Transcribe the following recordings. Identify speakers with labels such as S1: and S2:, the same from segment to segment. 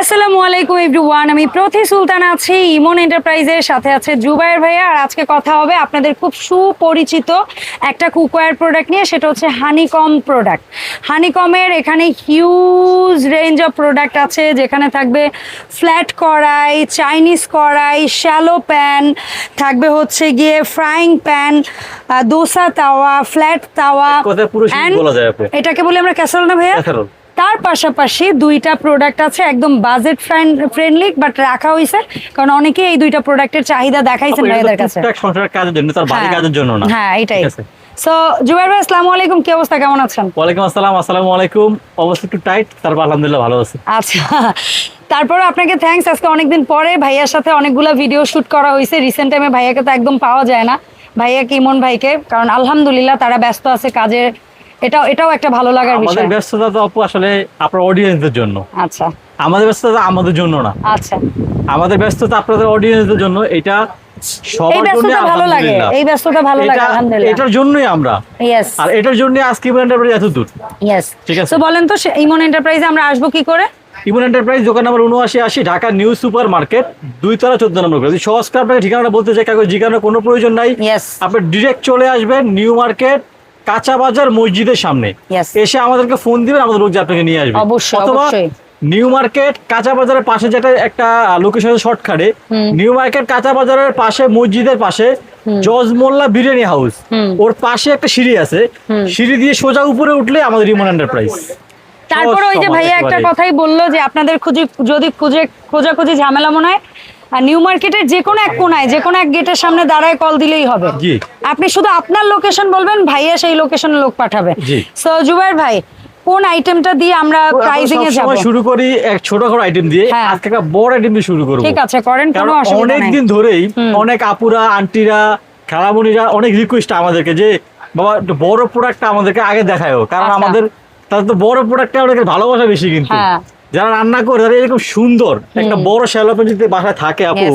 S1: আসসালামু আলাইকুম এভরিওয়ান আমি প্রতি সুলতান আছি ইমন এন্টারপ্রাইজের সাথে আছে জুবাইর ভাইয়া আর আজকে কথা হবে আপনাদের খুব সুপরিচিত একটা কুকওয়্যার প্রোডাক্ট নিয়ে সেটা হচ্ছে হানিকম প্রোডাক্ট হানিকমের এখানে হিউজ রেঞ্জ অফ প্রোডাক্ট আছে যেখানে থাকবে ফ্ল্যাট কড়াই চাইনিজ কড়াই শ্যালো প্যান থাকবে হচ্ছে গিয়ে ফ্রাইং প্যান দোসা তাওয়া ফ্ল্যাট তাওয়া। এটাকে বলি আমরা ক্যাসেরোল না ভাইয়া। তার পাশাপাশি দুইটা প্রোডাক্ট আছে একদম বাজেট ফ্রেন্ডলি বাট রাখা হয়েছে কারণ অনেকে এই দুইটা প্রোডাক্টের চাহিদা দেখাইছেন ভাইয়াদের কাছে।
S2: সংসারের কাজের জন্য তার বাড়ি
S1: হ্যাঁ।
S2: কাজের জন্য না।
S1: হ্যাঁ এটাই। সো জুবাইর ভাই আসসালামু আলাইকুম। কি অবস্থা? কেমন আছেন?
S2: ওয়ালাইকুম আসসালাম আসসালামু আলাইকুম। অবস্থা একটু টাইট তারপর আলহামদুলিল্লাহ ভালো আছে।
S1: আচ্ছা। তারপরে আপনাকে থ্যাঙ্কস আজকে অনেকদিন পরে ভাইয়ার সাথে অনেকগুলো ভিডিও শুট করা হয়েছে রিসেন্ট টাইমে ভাইয়াকে তো একদম পাওয়া যায় না। ভাইয়া কি ইমন ভাইকে? কারণ আলহামদুলিল্লাহ তারা ব্যস্ত আছে কাজে এটাও এটাও একটা ভালো লাগার বিষয়।
S2: আমাদের ব্যস্ততা তো আপু আসলে আপনার অডিয়েন্সদের জন্য।
S1: আচ্ছা।
S2: আমাদের ব্যস্ততা আমাদের জন্য না।
S1: আচ্ছা।
S2: আমাদের ব্যস্ততা আপনাদের অডিয়েন্সদের জন্য এটা
S1: এই
S2: সবার জন্য
S1: ভালো লাগে এই ব্যস্ততা ভালো লাগে আলহামদুলিল্লাহ।
S2: এটার জন্যই আমরা। আর এটার জন্য আজকে ইমন এন্টারপ্রাইজ এত দূর। ঠিক আছে।
S1: তো বলেন তো ইমন এন্টারপ্রাইজে আমরা আসব কি করে?
S2: ইমন এন্টারপ্রাইজ দোকান নাম্বার উনআশি আশি ঢাকা নিউ সুপার মার্কেট দুই তলা চোদ্দ নম্বর করে সহজ করে আপনাকে ঠিকানাটা বলতে চাই কাগজ ঠিকানার কোনো প্রয়োজন নাই. আপনি ডিরেক্ট চলে আসবেন নিউ মার্কেট কাঁচা বাজার মসজিদের সামনে। এসে আমাদেরকে ফোন দিবেন আমাদের লোক যে আপনাকে নিয়ে আসবে। অথবা নিউ মার্কেট কাঁচা বাজারের পাশে যেটা একটা লোকেশন শর্টকাটে নিউ মার্কেট কাঁচা বাজারের পাশে মসজিদের পাশে জজ মোল্লা বিরিয়ানি হাউস ওর পাশে একটা সিঁড়ি আছে। সিঁড়ি দিয়ে সোজা উপরে উঠলে আমাদের ইমন এন্টারপ্রাইজ
S1: তারপরে ওই যে ভাইয়া একটা
S2: একেবারে।
S1: কথাই বলল যে আপনাদের খুঁজি যদি খুঁজে খোঁজাখুঁজি ঝামেলা মনে হয় আর নিউ মার্কেটের যে কোনো এক কোনায় যে কোনো এক গেটের সামনে দাঁড়ায় কল দিলেই হবে আপনি শুধু আপনার লোকেশন বলবেন ভাইয়া সেই লোকেশনে লোক পাঠাবে। সো জুবাইর ভাই কোন আইটেমটা দিয়ে আমরা প্রাইজিং এ যাব
S2: শুরু করি এক ছোটখাটো আইটেম দিয়ে
S1: হ্যাঁ।
S2: আজকে একটা বড় আইটেম দিয়ে শুরু করব
S1: ঠিক আছে করেন কোনো অসুবিধা
S2: অনেক দিন ধরেই অনেক আপুরা আন্টিরা খেলামণিরা অনেক রিকোয়েস্ট আমাদেরকে যে বাবা একটু বড় প্রোডাক্টটা আমাদেরকে আগে দেখায়ও কারণ
S1: আচ্ছা।
S2: আমাদের তাদের তো বড় প্রোডাক্টটা অনেকের ভালোবাসা বেশি কিন্তু।
S1: হ্যাঁ।
S2: যারা রান্না করে তারা এরকম সুন্দর একটা বড় শ্যালোপেন যদি বাসায় থাকে আপু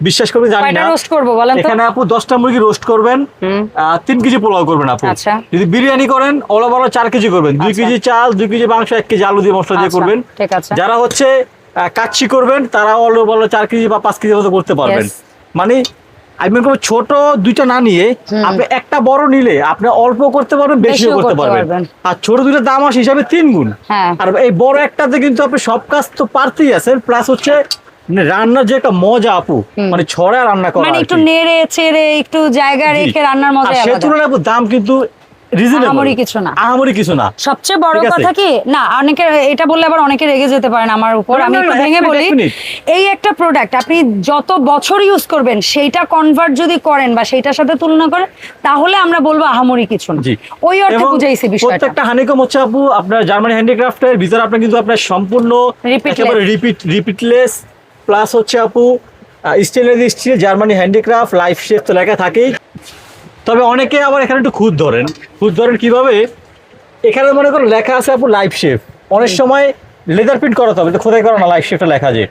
S2: বিশ্বাস করবে জানি না।
S1: রোস্ট করব বলেন তো?
S2: এখানে আপু দশটা মুরগি রোস্ট করবেন আহ, তিন কেজি পোলাও করবেন আপু।
S1: আচ্ছা।
S2: যদি বিরিয়ানি করেন ওলা বড় চার কেজি করবেন। দুই
S1: আচ্ছা।
S2: কেজি চাল দুই কেজি মাংস এক কেজি আলু দিয়ে মশলা দিয়ে
S1: আচ্ছা,
S2: করবেন।
S1: ঠিক আছে।
S2: যারা হচ্ছে কাচ্চি করবেন তারা অল্প বলো চার কেজি বা পাঁচ কেজি মতো করতে পারবেন। মানে আমি কোনো ছোট দুইটা না নিয়ে আপনি একটা বড় নিলে আপনি অল্প করতে পারবেন বেশিও করতে পারবেন। আর ছোট দুইটা দাম আসে হিসাবে তিন গুণ।
S1: হ্যাঁ।
S2: আর এই বড় একটাতে কিন্তু আপনি সব কাজ তো পারতেই আছেন প্লাস হচ্ছে মানে রান্নার যে একটা মজা আপু মানে ছড়া রান্না করা
S1: মানে একটু নেড়ে ছেড়ে একটু জায়গা রেখে রান্নার মজা
S2: সে তুলনায় দাম কিন্তু
S1: আহামরি কিছু না।
S2: আহামরি কিছু না।
S1: সবচেয়ে বড় কথা কি? না অনেকে এটা বললে আবার অনেকে রেগে যেতে পারেন আমার উপর। আমি একটু ভেঙে বলি এই একটা প্রোডাক্ট আপনি যত বছর ইউজ করবেন সেইটা কনভার্ট যদি করেন বা সেইটার সাথে তুলনা করেন তাহলে আমরা বলব আহামরি কিছু না। ওই অর্থে বুঝাইছি বিষয়টা।
S2: প্রত্যেকটা হানিকম হচ্ছে আপু আপনার জার্মানি হ্যান্ডিক্রাফটের ভিতরে আপনার কিন্তু আপনার সম্পূর্ণ রিপিট রিপিটলেস প্লাস হচ্ছে আপু stainless steel Germany handicraft life shape তো লেখা থাকেই। তবে অনেকে আবার এখানে একটু খুদ ধরেন। খুদ ধরেন কীভাবে? এখানে মনে করো লেখা আছে আপু লাইফ শেপ অনেক সময় লেদার প্রিন্ট করাতে হবে তো খোদাই করো না লাইফ শেপটা লেখা যে।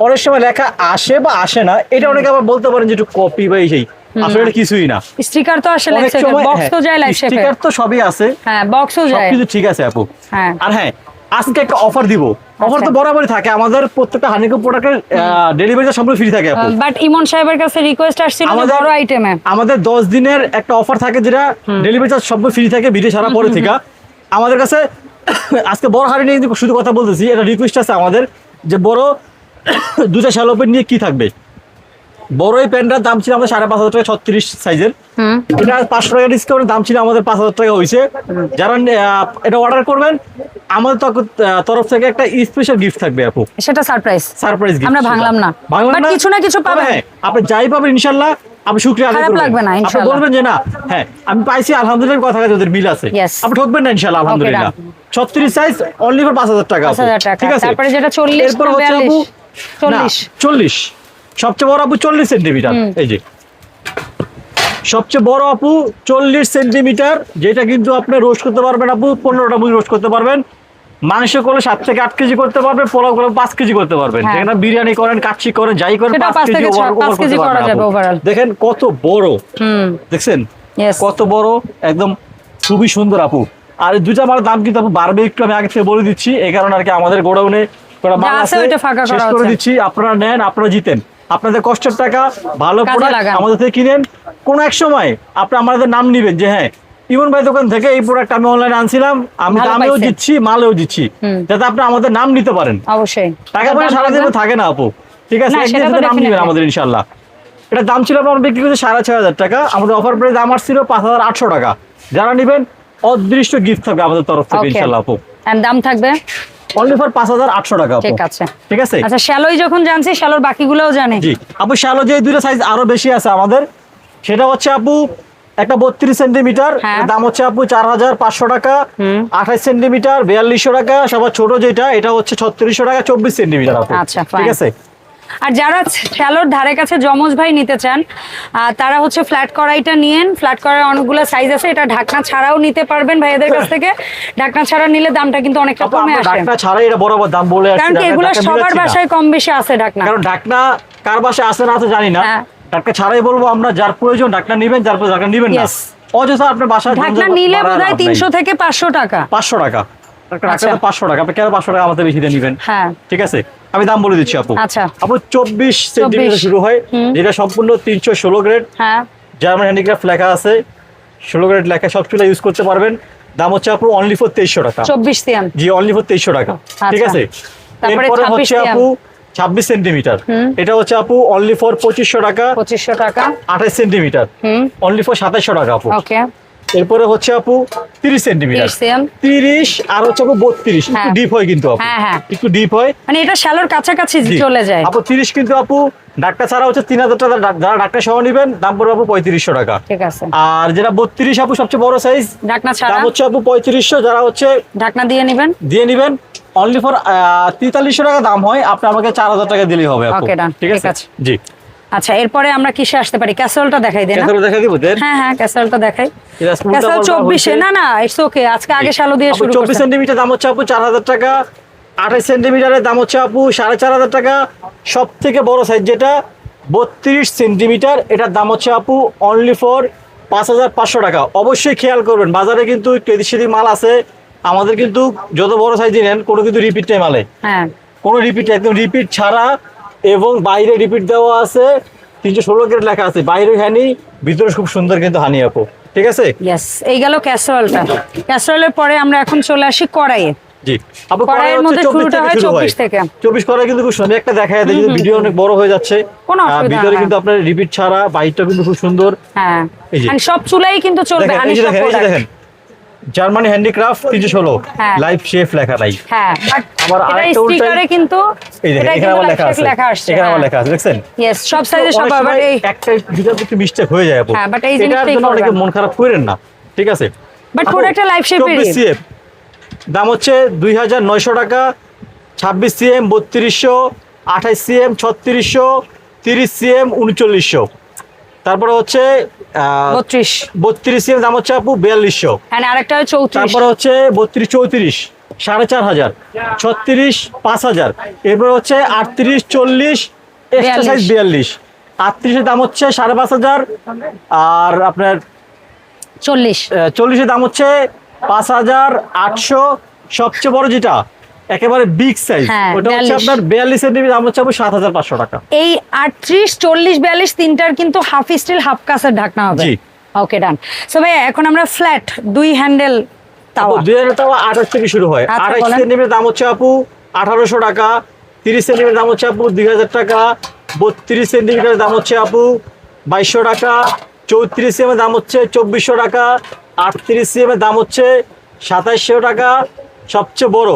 S2: অনেক সময় লেখা আসে বা আসে না এটা অনেকে আবার বলতে পারেন যে একটু কপি বা এই সেই। আসলে কিছুই না।
S1: স্টিকার তো আসলে বক্স তো যায় লাইফ শেপে
S2: স্টিকার তো সবই আছে।
S1: হ্যাঁ বক্সও যায়।
S2: সবকিছু ঠিক আছে আপু।
S1: হ্যাঁ।
S2: আর হ্যাঁ আজকে একটা অফার দিব। অফার তো
S1: আচ্ছা।
S2: বরাবরই থাকে। আমাদের প্রত্যেকটা হানিকম প্রোডাক্টের ডেলিভারিটা সম্পূর্ণ ফ্রি থাকে
S1: বাট ইমন সাহেবের কাছে রিকোয়েস্ট আসছিল
S2: আমাদের
S1: বড় আইটেমে
S2: আমাদের দশ দিনের একটা অফার থাকে যেটা ডেলিভারি চার্জ সম্পূর্ণ ফ্রি থাকে ভিডিও ছাড়া পরে থেকে। আমাদের কাছে আজকে বড় হাড়ি নিয়ে শুধু কথা বলতেছি এটা রিকোয়েস্ট আছে আমাদের যে বড় দুটা শ্যালোপেন নিয়ে কি থাকবে? বড় এই প্যান্টটার দাম ছিল আমাদের সাড়ে পাঁচ হাজার টাকা ছত্রিশ সাইজের। এটা পাঁচশো টাকা ডিসকাউন্টের দাম ছিল আমাদের পাঁচ হাজার টাকা হয়েছে যারা এটা অর্ডার করবেন আমাদের তরফ থেকে একটা স্পেশাল গিফট থাকবে আপু।
S1: সেটা সারপ্রাইজ
S2: সারপ্রাইজ গিফট
S1: আমরা ভাঙলাম না। কিছু না কিছু পাবেন।
S2: হ্যাঁ আপনি যাই পাবেন ইনশাল্লাহ আপনি শুক্রিয়া আদায় করবেন। আপনি। বলবেন যে না হ্যাঁ আমি পাইছি আলহামদুলিল্লাহ কথা কাজে ওদের মিল আছে। আপনি ঠকবেন না আলহামদুলিল্লাহ। ছত্রিশ সাইজ অনলি ফর পাঁচ হাজার টাকা
S1: 5,000 টাকা।
S2: ঠিক আছে?
S1: তারপরে যেটা 40
S2: এরপর হচ্ছে আপু
S1: 40
S2: চল্লিশ। সবচেয়ে বড় আপু চল্লিশ সেন্টিমিটার। এই যে। সবচেয়ে বড় আপু চল্লিশ সেন্টিমিটার যেটা কিন্তু আপনি রোস্ট করতে পারবেন আপু পনেরোটা মুরগি রোস্ট করতে পারবেন। মাংস করলে সাত থেকে আট কেজি করতে পারবেন পোলাও করলে পাঁচ কেজি করতে পারবেন।
S1: হ্যাঁ।
S2: বিরিয়ানি করেন কাচ্চি করেন যাই করেন পাঁচ কেজি করতে পারবেন। দেখেন কত বড়। দেখছেন? কত বড় একদম খুবই সুন্দর আপু। আর দুটা মালের দাম কিন্তু আপু বাড়বে একটু আমি আগে থেকে বলে দিচ্ছি। এই কারণে আর কি আমাদের গোডাউনে মাল
S1: ফাঁকা করে
S2: দিচ্ছি। আপনারা নেন আপনারা জিতেন। আপনাদের কষ্টের টাকা ভালো প্রোডাক্ট আমাদের থেকে কিনেন। কোনো এক সময় আপনি আমাদের নাম নিবেন যে হ্যাঁ ইমন ভাই দোকান থেকে এই প্রোডাক্ট আমি অনলাইনে আনছিলাম আমি দামেও দিচ্ছি মালেও দিচ্ছি যাতে আপনি আমাদের নাম নিতে পারেন।
S1: অবশ্যই।
S2: টাকা পয়সা সারাদিন থাকে না আপু। ঠিক আছে একদিন নাম নিবেন আমাদের ইনশাল্লাহ এটা দাম ছিল আপনার বিক্রি করতে সাড়ে ছয় হাজার টাকা। আমাদের অফার প্রাইস দাম আসছিল পাঁচ হাজার আটশো টাকা। যারা নিবেন অদৃষ্ট গিফট থাকবে আমাদের তরফ থেকে. ইনশাল্লাহ আপু।
S1: দাম থাকবে?
S2: অনলি ফর পাঁচ হাজার আটশো টাকা আপু।
S1: ঠিক আছে।
S2: ঠিক আছে?
S1: আচ্ছা শ্যালোই যখন জানছি শ্যালোর বাকিগুলোও জানে।
S2: জি। আপু শ্যালো যে দুটো সাইজ আরও বেশি আছে আমাদের সেটা হচ্ছে আপু একটা বত্রিশ সেন্টিমিটার
S1: হ্যাঁ।
S2: দাম হচ্ছে আপু চার হাজার পাঁচশো টাকা
S1: হুম।
S2: আঠাশ সেন্টিমিটার বিয়াল্লিশশো টাকা সবার ছোট যেটা এটা হচ্ছে ছত্রিশশো টাকা চব্বিশ সেন্টিমিটার আপু।
S1: আচ্ছা,
S2: ঠিক আছে?
S1: আর যারা শ্যালোর ধারে কাছে জমজ ভাই নিতে চান তারা হচ্ছে ফ্ল্যাট কড়াইটা নিয়েন। ফ্ল্যাট কড়াই অনেকগুলো সাইজ আছে এটা ঢাকনা ছাড়াও নিতে পারবেন ভাইয়াদের কাছ থেকে। ঢাকনা ছাড়া নিলে দামটা কিন্তু অনেকটা কমে আসে।
S2: ডাকনা ছাড়াই এটা বরাবর দাম বলে
S1: কারণ এগুলো সবার বাসায় কম বেশি আছে ঢাকনা।
S2: কারণ ডাকনা কার বাসায় আছে না আছে জানি না।
S1: হ্যাঁ।
S2: ডাকনা ছাড়াই বলব আমরা যার প্রয়োজন ডাকনা নিবেন যার প্রয়োজন ডাকনা নিবেন না. অযথা আপনার বাসায়
S1: ঢাকনা নিলে বোধ হয় তিনশো থেকে পাঁচশো টাকা।
S2: পাঁচশো টাকা।
S1: আচ্ছা।
S2: ডাকনা পাঁচশো টাকা আপনি কেন পাঁচশো টাকা আমাদের বেশি দিয়ে নিবেন?
S1: হ্যাঁ।
S2: ঠিক আছে? আমি দাম বলে দিচ্ছি আপু।
S1: আচ্ছা।
S2: আপু চব্বিশ সেন্টিমিটার শুরু হয়। যেটা সম্পূর্ণ তিনশো ষোলো গ্রেড জার্মান হ্যান্ডিক্রাফট লেখা আছে। ষোলো গ্রেড লেখা সব চুলা ইউজ করতে পারবেন। দাম হচ্ছে আপু অনলি ফর তেইশশো টাকা।
S1: চব্বিশ
S2: জি অনলি ফর তেইশশো টাকা। ঠিক
S1: আচ্ছা।
S2: আছে?
S1: তারপরে
S2: এরপরে হচ্ছে আপু ছাব্বিশ সেন্টিমিটার এটা হচ্ছে আপু অনলি ফর পঁচিশশো টাকা।
S1: পঁচিশশো টাকা।
S2: আঠাশ সেন্টিমিটার অনলি ফর সাতাশশো টাকা আপু।
S1: ওকে
S2: এরপরে হচ্ছে আপু তিরিশ সেন্টিমিটার
S1: তিরিশ সিএম
S2: তিরিশ আর হচ্ছে আপু বত্রিশ। একটু
S1: হ্যাঁ।
S2: ডিপ হয় কিন্তু আপু।
S1: হ্যাঁ, হ্যাঁ।
S2: একটু ডিপ হয়।
S1: মানে এটা শ্যালোর কাছাকাছি চলে যায়।
S2: আপু তিরিশ কিন্তু আপু ডাক্তার ছাড়া হচ্ছে তিন হাজার টাকা যারা ডাক্তার সহ নিবেন দাম পড়বে আপু পঁয়ত্রিশশো টাকা।
S1: ঠিক আছে।
S2: আর যেটা বত্রিশ আপু সবচেয়ে বড় সাইজ
S1: ঢাকনা ছাড়া।
S2: দাম হচ্ছে আপু পঁয়ত্রিশশো যারা হচ্ছে
S1: ঢাকনা দিয়ে নেবেন।
S2: দিয়ে নিবেন অনলি ফর তেতাল্লিশশো টাকা দাম হয় আপনি আমাকে চার হাজার টাকা দিলেই হবে আপু। ঠিক আছে। জি।
S1: আচ্ছা এরপরে আমরা কিসে আসতে পারি? ক্যাসেলটা দেখাই দেন
S2: ক্যাসেলটা দেখা দিব দেন।
S1: হ্যাঁ হ্যাঁ ক্যাসেলটা দেখাই। ক্যাসেল
S2: বলবা
S1: চব্বিশে না না ইটস ওকে আজকে আগে শ্যালো দিয়ে শুরু
S2: চব্বিশ
S1: করছেন
S2: সেন্টিমিটার দাম হচ্ছে আপু চার হাজার টাকা। আঠাশ সেন্টিমিটারের দাম হচ্ছে আপু সাড়ে চার হাজার টাকা। সব থেকে বড় সাইজ যেটা বত্রিশ সেন্টিমিটার এটার দাম হচ্ছে আপু অনলি ফর পাঁচ হাজার পাঁচশো টাকা। অবশ্যই খেয়াল করবেন বাজারে কিন্তু কেদি সেদি মাল আছে। আমাদের কিন্তু যত বড় সাইজ নেন কোনো কিন্তু রিপিট টাইম মালে।
S1: হ্যাঁ।
S2: কোনো রিপিট একদম রিপিট ছাড়া এবং বাইরে রিপিট দেওয়া আছে তিনশো ষোলো গ্রেড লেখা আছে। বাইরে হানি ভিতরে খুব সুন্দর কিন্তু হানি আপু। ঠিক আছে?
S1: ইয়েস এই গেল ক্যাসেরোলটা ক্যাসেরোলের পরে আমরা এখন চলে আসি কড়াইয়ে।
S2: জি। আপু
S1: কড়াইয়ের
S2: কড়াই
S1: মধ্যে শুরুটা হয় 24 থেকে।
S2: চব্বিশ কড়াই কিন্তু খুব সুন্দর। একটা দেখা যায় কিন্তু ভিডিও অনেক বড় হয়ে যাচ্ছে।
S1: কোনো অসুবিধা
S2: ভিতরে কিন্তু আপনার রিপিট ছাড়া বাইকটা কিন্তু খুব সুন্দর।
S1: হ্যাঁ।
S2: এই
S1: সব চুলাই কিন্তু চলবে
S2: দেখেন এই যে
S1: product।
S2: দেখেন জার্মানি হ্যান্ডিক্রাফট ষোলো।
S1: হ্যাঁ।
S2: লাইফ শেফ লেখা নাই।
S1: হ্যাঁ
S2: আবার আরেকটা
S1: স্টিকারে কিন্তু এটা
S2: এখানে
S1: কিন্তু লেখা
S2: লেখা আছে।
S1: লেখা আসছে
S2: এখানে আবার
S1: হ্যাঁ।
S2: লেখা আছে দেখছেন?
S1: ইয়েস সব সাইজে সব
S2: অনেক
S1: পাবে
S2: সময়
S1: বাট এই
S2: একটা দুটো একটু মিস্টেক হয়ে যায়
S1: হ্যাঁ, but এই
S2: এটার জন্য অনেকে মন খারাপ করেন না ঠিক আছে?
S1: But
S2: আপু,
S1: product টা life shape এরই।
S2: 24 CF দাম হচ্ছে দুই হাজার নয়শো টাকা ছাব্বিশ সিএম বত্রিশশো আঠাইশ সিএম ছত্রিশশো তিরিশ সিএম উনচল্লিশশো। তারপরে হচ্ছে
S1: বত্রিশ।
S2: বত্রিশ সিএম দাম হচ্ছে আপু বিয়াল্লিশশো।
S1: হ্যাঁ আরেকটা চৌত্রিশ।
S2: তারপরে হচ্ছে বত্রিশ চৌত্রিশ সাড়ে চার হাজার ছত্রিশ পাঁচ হাজার এরপরে হচ্ছে আটত্রিশ চল্লিশ এক্সট্রা সাইজ বিয়াল্লিশ। আটত্রিশের দাম হচ্ছে সাড়ে পাঁচ হাজার আর আপনার
S1: চল্লিশ।
S2: চল্লিশের দাম হচ্ছে পাঁচ হাজার আটশো সবচেয়ে বড় যেটা একেবারে বিগ সাইজ
S1: হ্যাঁ,
S2: ওটা হচ্ছে আপনার বিয়াল্লিশ সেন্টিমিটার দাম হচ্ছে আপনার সাত হাজার পাঁচশো টাকা।
S1: এই আটত্রিশ চল্লিশ বিয়াল্লিশ তিনটার কিন্তু হাফ স্টিল হাফ কাসের ঢাকনা হবে।
S2: জি।
S1: ওকে ডান সো ভাই এখন আমরা ফ্ল্যাট দুই হ্যান্ডেল তাওয়া।
S2: দুই হাজার টাকা আঠাশ থেকে শুরু হয়।
S1: আচ্ছা,
S2: আঠাশ
S1: বলেন।
S2: দাম হচ্ছে আপু আঠারোশো টাকা তিরিশ সেন্টিমিটার দাম হচ্ছে আপু দুই হাজার টাকা বত্রিশ সেন্টিমিটার দাম হচ্ছে আপু বাইশশো টাকা চৌত্রিশ সিএম এর দাম হচ্ছে চব্বিশশো টাকা আটত্রিশ সিএম এর দাম হচ্ছে সাতাইশশো টাকা সবচেয়ে বড়।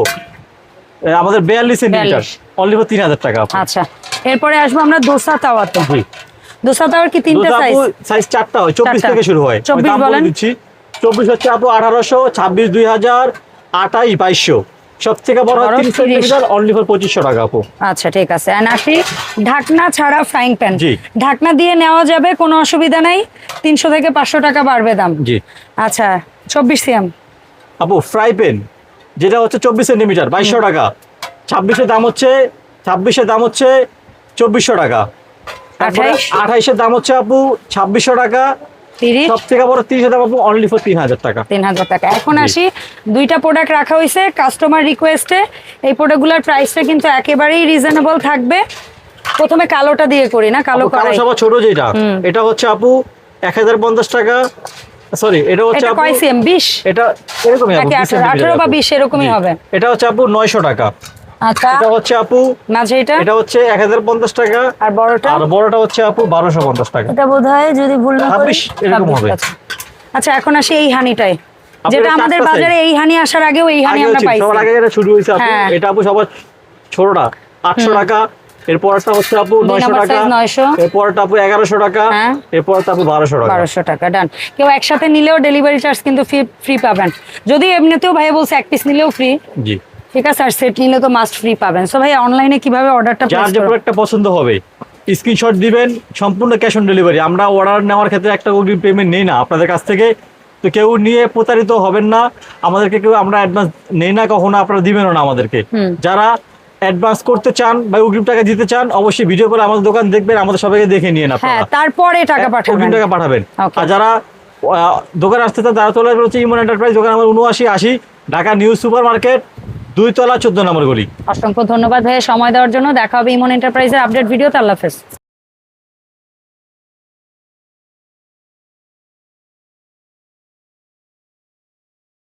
S2: আমাদের বিয়াল্লিশ সেন্টিমিটার।
S1: 42
S2: অনলি ফর তিন হাজার টাকা
S1: আচ্ছা এরপরে আসব আমরা দোসা তাওয়াতে
S2: জি।
S1: দোসা তাওয়ার কি তিনটা সাইজ
S2: সাইজ চারটা হয় চব্বিশ
S1: চারটা।
S2: থেকে শুরু হয়। আমি
S1: 24 বলেন।
S2: দিচ্ছি। চব্বিশ হচ্ছে আপু আঠারোশো ছাব্বিশ দুই হাজার আটাই বাইশশো। সব থেকে বড় হয়
S1: বড়
S2: তিরিশ
S1: 30
S2: সেন্টিমিটার অনলি ফর পঁচিশশো টাকা আপু।
S1: আচ্ছা ঠিক আছে। আর আসি ঢাকনা ছাড়া ফ্রাইং প্যান
S2: জি।
S1: ঢাকনা দিয়ে নেওয়া যাবে কোনো অসুবিধা নেই। তিনশো থেকে পাঁচশো টাকা বাড়বে দাম।
S2: জি।
S1: আচ্ছা চব্বিশ সিএম।
S2: আপু ফ্রাই প্যান যেটা হচ্ছে চব্বিশ সেন্টিমিটার বাইশশো টাকা। ছাব্বিশের দাম হচ্ছে ছাব্বিশের দাম হচ্ছে চব্বিশশো টাকা। আঠাইশের দাম হচ্ছে আপু ছাব্বিশশো টাকা। সব থেকে বড় অনলি ফর তিন হাজার টাকা।
S1: তিন হাজার টাকা। এখন আসি দুইটা প্রোডাক্ট রাখা হয়েছে কাস্টমার রিকোয়েস্টে এই প্রোডাক্টগুলোর প্রাইসটা কিন্তু একেবারেই রিজনেবল থাকবে। প্রথমে কালোটা দিয়ে করি না কালো
S2: কালো সবার ছোট যেটা এটা হচ্ছে আপু এক হাজার পঞ্চাশ টাকা। সরি এটা হচ্ছে
S1: এটা কয় সিএম? বিশ?
S2: এটা এরকমই 20 সেন্টিমিটার
S1: আঠারো বা
S2: আপু।
S1: বিশ এরকমই হবে।
S2: এটা হচ্ছে আপু নয়শো টাকা।
S1: আচ্ছা।
S2: এটা হচ্ছে আপু
S1: মাঝে এটা?
S2: এটা হচ্ছে এক হাজার পঞ্চাশ টাকা।
S1: আর বড়টা?
S2: আর বড়টা হচ্ছে আপু বারোশো পঞ্চাশ টাকা।
S1: এটা বোধ হয় যদি ভুল না করি
S2: 26 এরকম হবে।
S1: আচ্ছা। আচ্ছা এখন আসি এই হানিটায়। যেটা আমাদের বাজারে এই হানি আসার আগেও এই হানি আমরা পাইছি।
S2: সবার আগে যেটা শুরু হয়েছে আপু।
S1: হ্যাঁ।
S2: এটা আপু সবার ছোটটা আটশো টাকা। এরপরটা হচ্ছে আপু
S1: দুই
S2: নয়শো
S1: number
S2: টাকা।
S1: 900
S2: এরপরটা আপু এগারোশো টাকা।
S1: হ্যাঁ।
S2: এরপরটা আপু বারোশো টাকা।
S1: বারোশো টাকা ডান কেউ একসাথে নিলেও ডেলিভারি চার্জ কিন্তু ফ্রি পাবেন। যদি এমনিতেও ভাই বলছে এক পিস নিলেও ফ্রি
S2: জি।
S1: ঠিক আছে আর সেট নিলে তো মাস্ট ফ্রি পাবেন। সো ভাই অনলাইনে কীভাবে অর্ডারটা
S2: যার যে প্রোডাক্টটা পছন্দ হবে স্ক্রিনশট দিবেন সম্পূর্ণ ক্যাশ অন ডেলিভারি আমরা অর্ডার নেওয়ার ক্ষেত্রে একটা পেমেন্ট নেই না আপনাদের কাছ থেকে। তো কেউ নিয়ে প্রতারিত হবেন না। আমাদেরকে কেউ আমরা অ্যাডভান্স নেই না কখনো আপনারা দিবেনও না আমাদেরকে। যারা অ্যাডভান্স করতে চান বা অগ্রিম টাকা দিতে চান অবশ্যই ভিডিও করে আমাদের দোকান দেখবেন আমাদের সবাইকে দেখে নিয়ে না
S1: তারপরে টাকা পাঠাবেন।
S2: অগ্রিম টাকা পাঠাবেন। আর যারা দোকান আসতে চান তারা চলে আসবে হচ্ছে ইমন এন্টারপ্রাইজ দোকান আমার উনআশি আশি ঢাকা নিউজ সুপার মার্কেট দুই তলা চোদ্দ নম্বর গলি।
S1: অসংখ্য ধন্যবাদ ভাইয়া সময় দেওয়ার জন্য। দেখা হবে ইমন এন্টারপ্রাইজের আপডেট ভিডিওতে আল্লাহ হাফেজ।